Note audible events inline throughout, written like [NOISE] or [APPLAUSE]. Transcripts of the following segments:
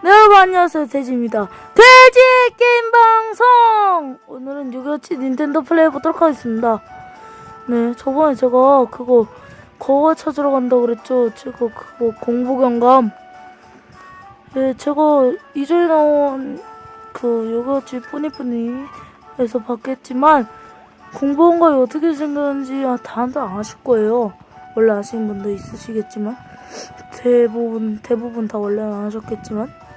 네, 여러분 안녕하세요. 돼지입니다. 돼지 게임 방송! 오늘은 6.27 닌텐도 플레이 해보도록 하겠습니다. 네 저번에 제가 그거 거가 찾으러 간다 그랬죠? 제가 그거 공부 경감. 네 제가 이전에 나온 그 6.27 뿌니뿌니에서 봤겠지만 공부 경감이 어떻게 생겼는지 아, 다들 아실 거예요. 원래 아시는 분도 있으시겠지만 대부분 대부분 다 원래 안 하셨겠지만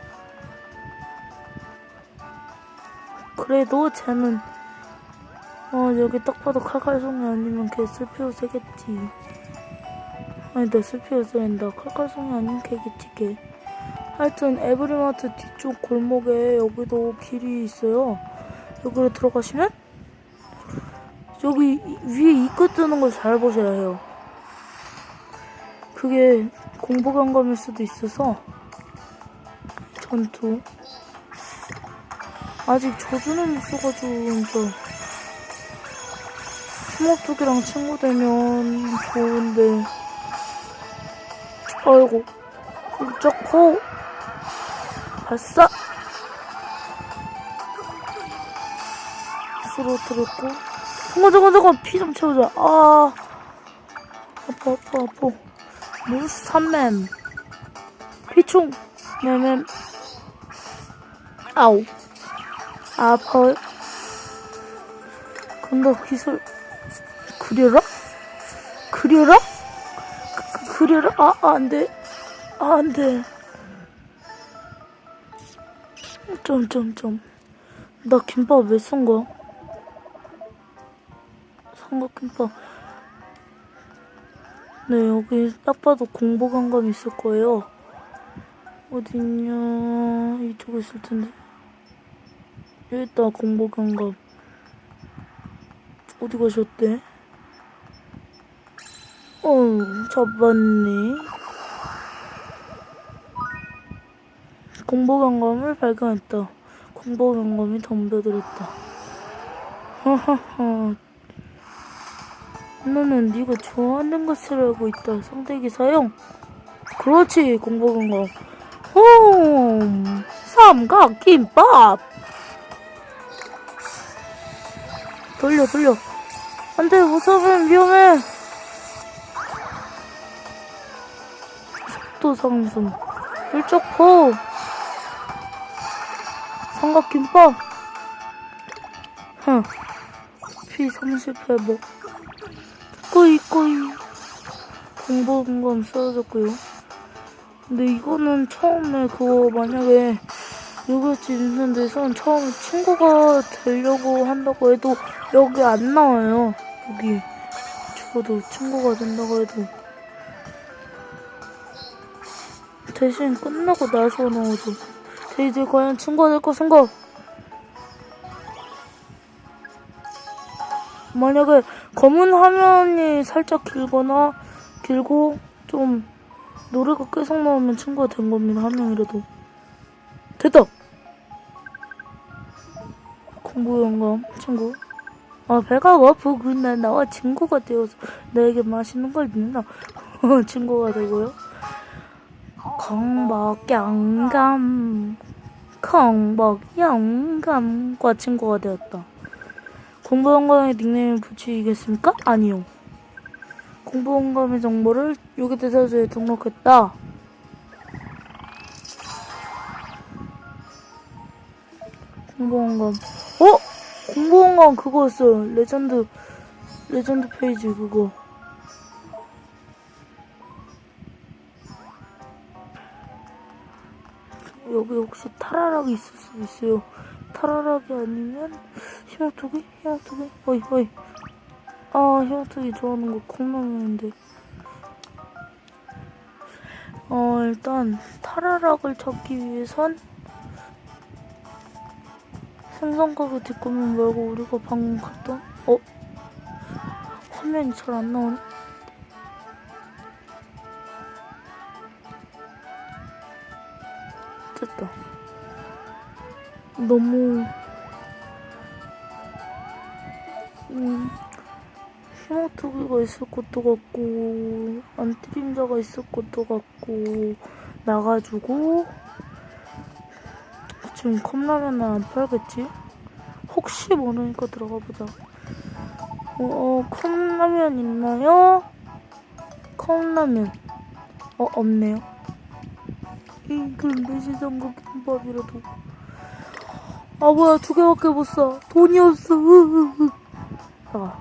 그래도 쟤는 어 여기 딱 봐도 칼칼송이 아니면 걔 슬피오 세겠지. 아니 내 슬피오 세인다 칼칼송이 아니면 걔겠지 걔. 하여튼 에브리마트 뒤쪽 골목에 여기도 길이 있어요. 여기로 들어가시면 여기 이- 위에 입구 뜨는 걸 잘 보셔야 해요. 그게 공부 경감일 수도 있어서 전투 아직 저주는 못 써가지고 진짜 주먹두기랑 친구 되면 좋은데. 아이고. 훌쩍호 발사. 쓰러뜨렸고. 잠깐 잠깐 잠깐. 피 좀 채우자. 아. 아파 아파 아파. 무삼맨 피충. 매맨 아우 아파요 근데 기술 그려라? 그려라? 그, 그, 그려라? 아, 아 안 돼 아 안돼 점점점 나 김밥 왜쓴 거야? 삼각김밥 네 여기 딱 봐도 공부 감감이 있을 거예요 어딨냐 이쪽에 있을 텐데 여기 있다 공부 감감 어디 가셨대? 어 잡았네 공부 감감을 발견했다 공부 감감이 덤벼들었다 하하하 너는 네가 좋아하는 것을 알고 있다. 성대기 사용. 그렇지, 공복은 거. 홈, 삼각 김밥. 돌려, 돌려. 안 돼, 무서우면 위험해. 속도 상승. 물적포. 삼각김밥. 흥. 피 30회복. 꼬이 꼬이 공감 쓰러졌고요. 근데 이거는 처음에 그거 만약에 요구였지 있는 데선 처음에 친구가 되려고 한다고 해도 여기 안 나와요. 여기 죽어도 친구가 된다고 해도 대신 끝나고 나서 나오죠. 제 이제 과연 친구가 될 것인가? 만약에 검은 화면이 살짝 길거나 길고 좀 노래가 계속 나오면 친구가 된 겁니다. 한 명이라도. 됐다! 공부 영감 친구. 아 배가 고프구나 나와 친구가 되어서 나에게 맛있는 걸 주나 [LAUGHS] 친구가 되고요. 공복 영감 공복 영감과 친구가 되었다. 공부원감의 닉네임을 붙이겠습니까? 아니요. 공부원감의 정보를 요게 대사주에 등록했다. 공부원감. 어? 공부원감 그거였어요. 레전드, 레전드 페이지 그거. 여기 혹시 타라락이 있을 수도 있어요. 타라락이 아니면 히모토기? 히모토기? 어이 어이 아 히모토기 좋아하는 거 콩나물인데 어 일단 타라락을 잡기 위해선 생선가게 뒷구멍 말고 우리가 방금 갔던 어? 화면이 잘 안 나오네 됐다 너무 음, 히모토기가 있을 것도 같고 안티림자가 있을 것도 같고 나가지고 지금 컵라면은 안 팔겠지? 혹시 모르니까 들어가 보자. 어, 어, 컵라면 있나요? 컵라면. 어, 없네요. 이, 근데 시장국 김밥이라도. 아, 뭐야, 두 개밖에 못 사. 돈이 없어. 아.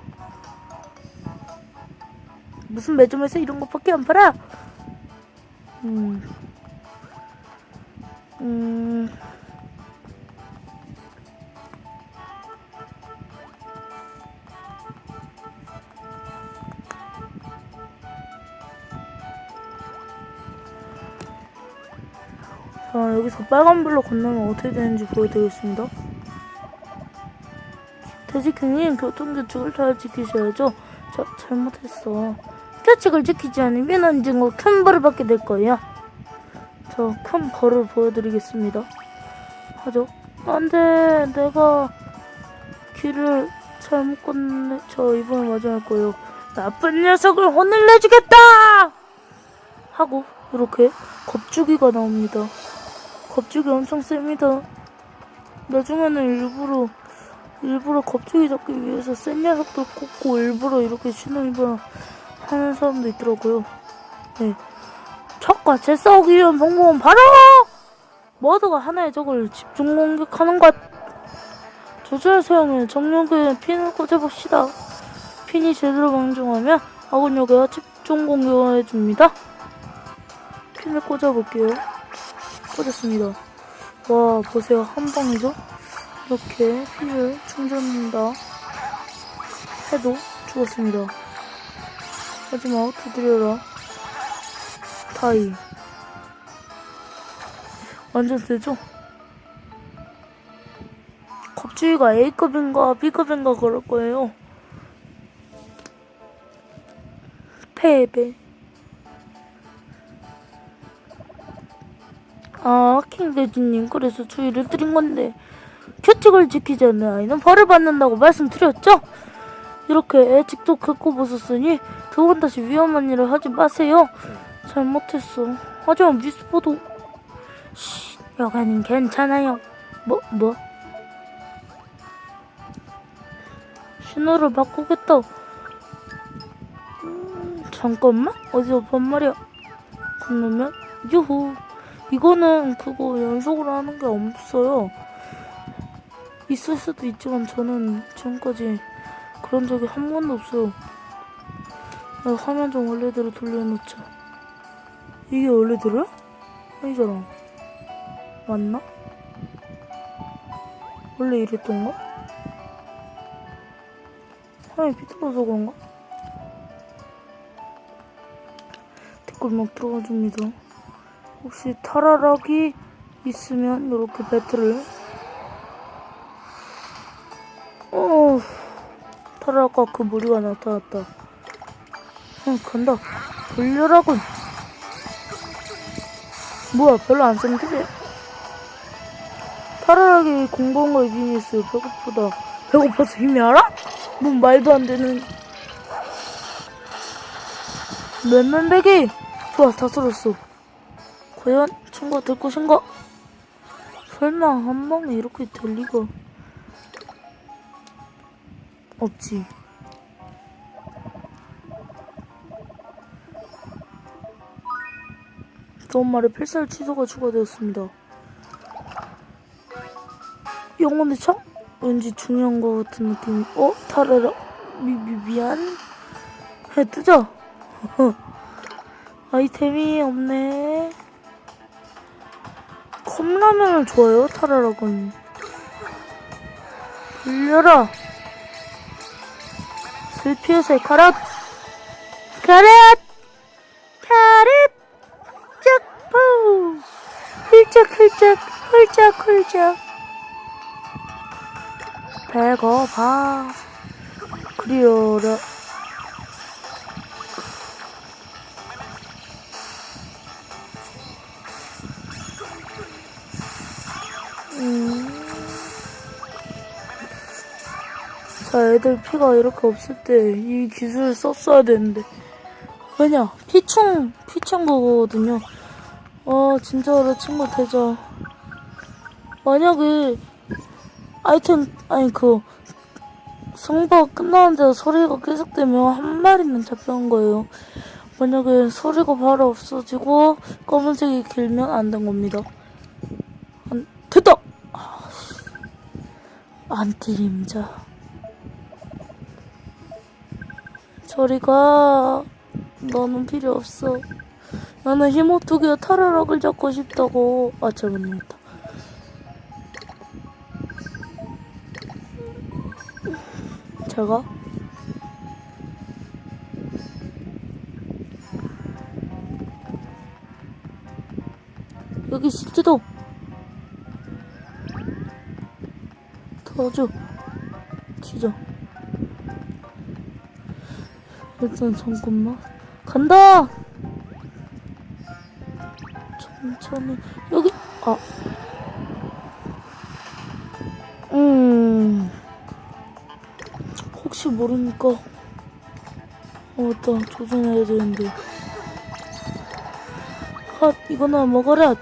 무슨 매점에서 이런 것밖에 안 팔아? 음. 음. 자, 여기서 빨간불로 건너면 어떻게 되는지 보여드리겠습니다. 돼지킹님, 교통규칙을 잘 지키셔야죠. 저, 잘못했어. 규칙을 지키지 않으면 언젠가 큰 벌을 받게 될 거예요. 저 큰 벌을 보여드리겠습니다. 하죠. 안 돼, 내가 길을 잘못 건네. 저 이번에 맞아할 거예요. 나쁜 녀석을 혼을 내주겠다! 하고, 이렇게 겁주기가 나옵니다. 겁주기 엄청 셉니다. 나중에는 일부러, 일부러 겁주기 잡기 위해서 센 녀석들 꽂고 일부러 이렇게 일부러 하는 사람도 있더라고요. 네. 적과 제 싸우기 위한 방법은 바로 모두가 하나의 적을 집중 공격하는 것. 조절 사용해 정력에 핀을 꽂아봅시다. 핀이 제대로 방중하면 아군역에 집중 공격을 해줍니다. 핀을 꽂아볼게요. 꽂았습니다. 와 보세요 한 방이죠? 이렇게 피를 충전한다 해도 죽었습니다. 마지막 두드려라 다이 완전 세죠? 겁주기가 A급인가 B급인가 그럴 거예요. 패배. 아, 킹돼지님, 그래서 주의를 드린 건데, 규칙을 지키지 않는 아이는 벌을 받는다고 말씀드렸죠? 이렇게 직접 겪고 보셨으니, 두 번 다시 위험한 일을 하지 마세요. 잘못했어. 하지만 미스포도, 쉿, 여가는 괜찮아요. 뭐, 뭐? 신호를 바꾸겠다. 음, 잠깐만? 어디서 반말이야? 그러면, 유후. 이거는 그거 연속으로 하는 게 없어요. 있을 수도 있지만 저는 지금까지 그런 적이 한 번도 없어요. 나 화면 좀 원래대로 돌려놓자. 이게 원래대로야? 아니잖아. 맞나? 원래 이랬던가? 화면이 비틀어서 그런가? 댓글 막 들어가 줍니다. 혹시 타라락이 있으면 이렇게 배틀을 어 타라락과 그 무리가 나타났다. 응 간다. 돌려라군 뭐야 별로 안 타라락이 공부한 힘이 있어요 배고프다. 배고파서 힘이 알아? 뭔 말도 안 되는. 맨맨배기 좋아 다 쓸었어 과연 친구가 될 것인가? 설마 한 방에 이렇게 될 리가 없지. 또 말에 필살 취소가 추가되었습니다. 영혼의 창? 왠지 중요한 것 같은 느낌이. 어? 타라라. 미, 미, 미안. 해, 뜨자. [LAUGHS] 아이템이 없네. 컵라면을 좋아요, 타라라군. 돌려라. 슬피우스의 카럿. 카럿! 카럿! hul쩍, 푸! 훌쩍, 훌쩍, 훌쩍, 훌쩍. 배고파. 그리워라. 애들 피가 이렇게 없을 때 이 기술을 썼어야 되는데. 왜냐? 피충, 피충 그거거든요. 어, 진짜로 친구 되자. 만약에 아이템 아니 그 승부가 끝나는데 소리가 계속되면 한 마리는 잡혀온 거예요. 만약에 소리가 바로 없어지고 검은색이 길면 안 된 겁니다. 안, 됐다! 아, 씨. 안티림자. 저리가 너는 필요 없어. 나는 히모토기와 타라락을 잡고 싶다고. 아, 잘못 눌렀다. 제가 여기 실제도 도와줘 진짜 일단 잠깐만. 간다! 천천히. 여기 아. 음. 혹시 모르니까. 어 맞다 조준해야 되는데. 핫 이거나 먹어라!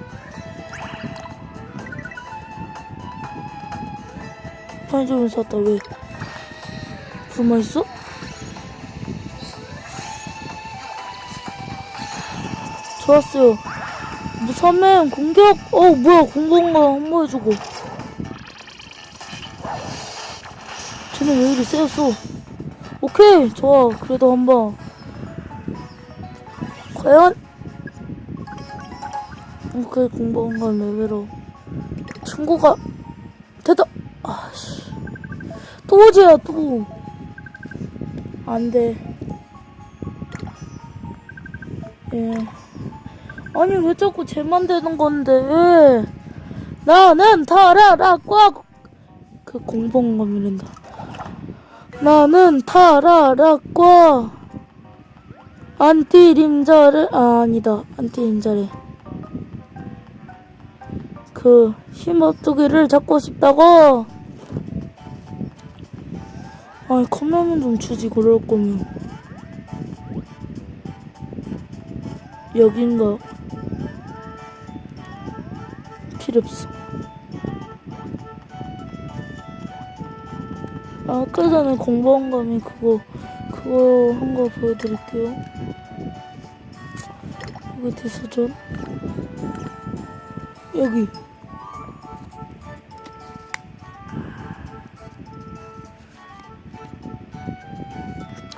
편의점에서 샀다 왜? 불만 있어? 좋았어요. 무사맨 공격? 어 뭐야 공공가 홍보해주고. 쟤는 왜 이리 세였어? 오케이 좋아. 그래도 한번. 과연? 오케이 공부한 레벨업. 친구가 됐다. 아씨. 또 어제야 또. 안 돼. 예 아니 왜 자꾸 쟤만 되는 건데? 왜 나는 타라라과 그 공범감이란다. 나는 타라락과 안티 림자를 아 아니다. 안티 림자래. 그 힘업두기를 잡고 싶다고? 아니 컵라면 좀 주지 그럴 거면. 여긴가 필요 없어 아까 전에 공부한 감이 그거 그거 한 거 보여드릴게요. 여기 대수전 여기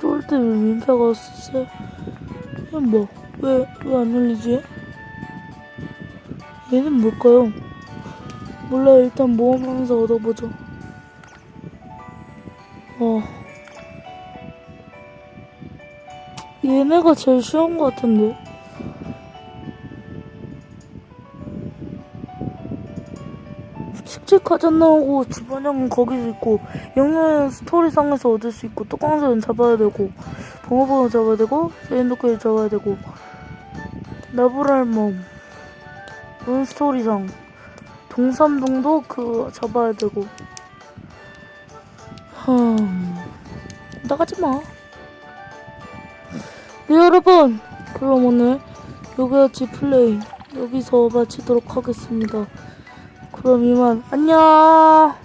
쫄 때문에 민폐가 왔었어요. 뭐? 왜, 왜안 열리지? 얘는 뭘까요? 몰라, 일단 모험하면서 얻어보죠. 어. 얘네가 제일 쉬운 것 같은데. 가전 나오고 주번형은 거기도 있고 영웅은 스토리상에서 얻을 수 있고 뚜껑새는 잡아야 되고 붕어붕어 잡아야 되고 세인도끼를 잡아야 되고 나브랄몸 룬스토리상 동삼동도 그 잡아야 되고 흠, 나가지 마. 네, 여러분. 그럼 오늘 요괴아치 플레이 여기서 마치도록 하겠습니다. 그럼 이만 안녕.